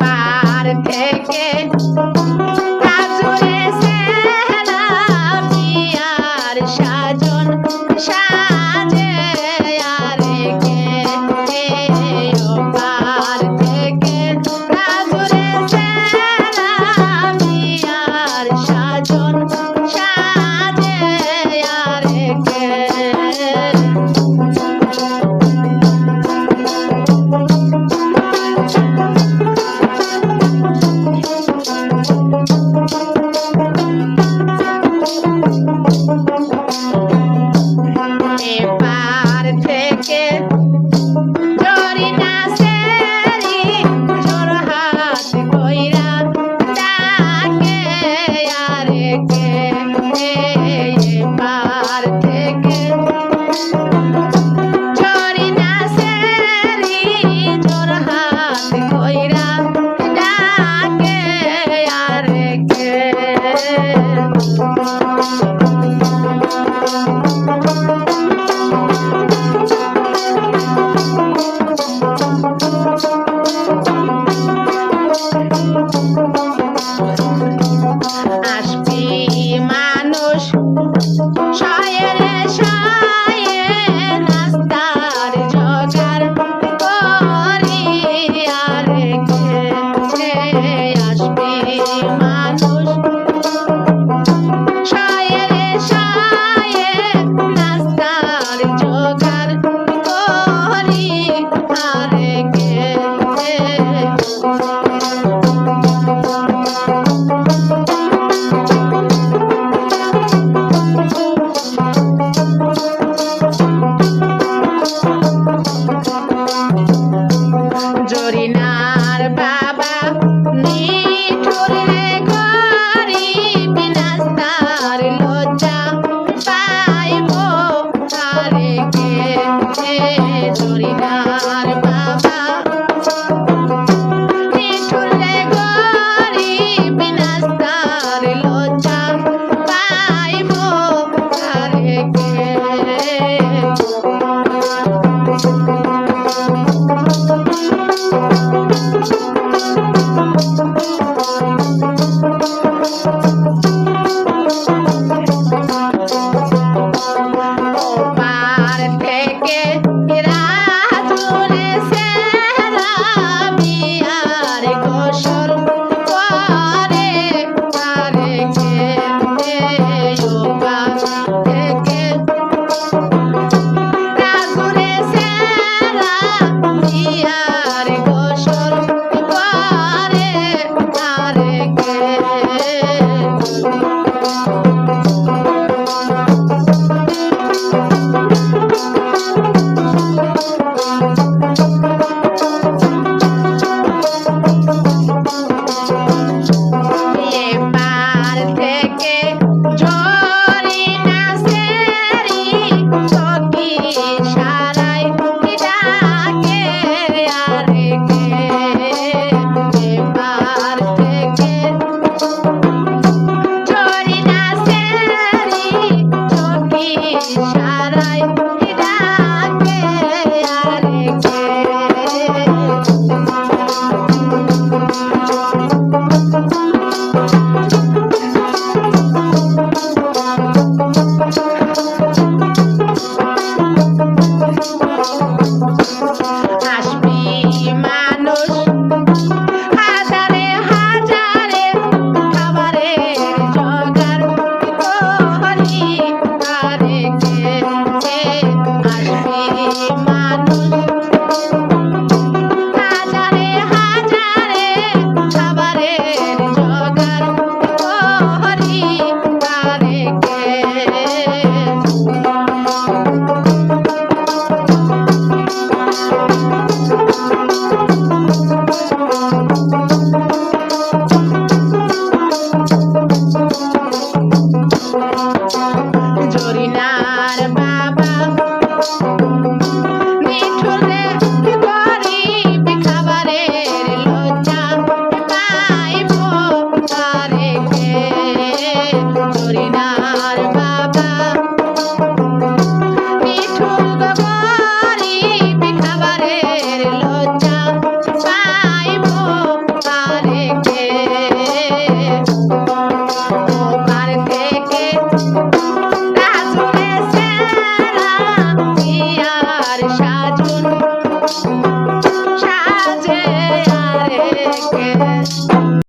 পার থেকে কাজুরে সেলাম আর সাজন সাজে আর থেকে কাজুরে সেলাম আর আর কে Florina.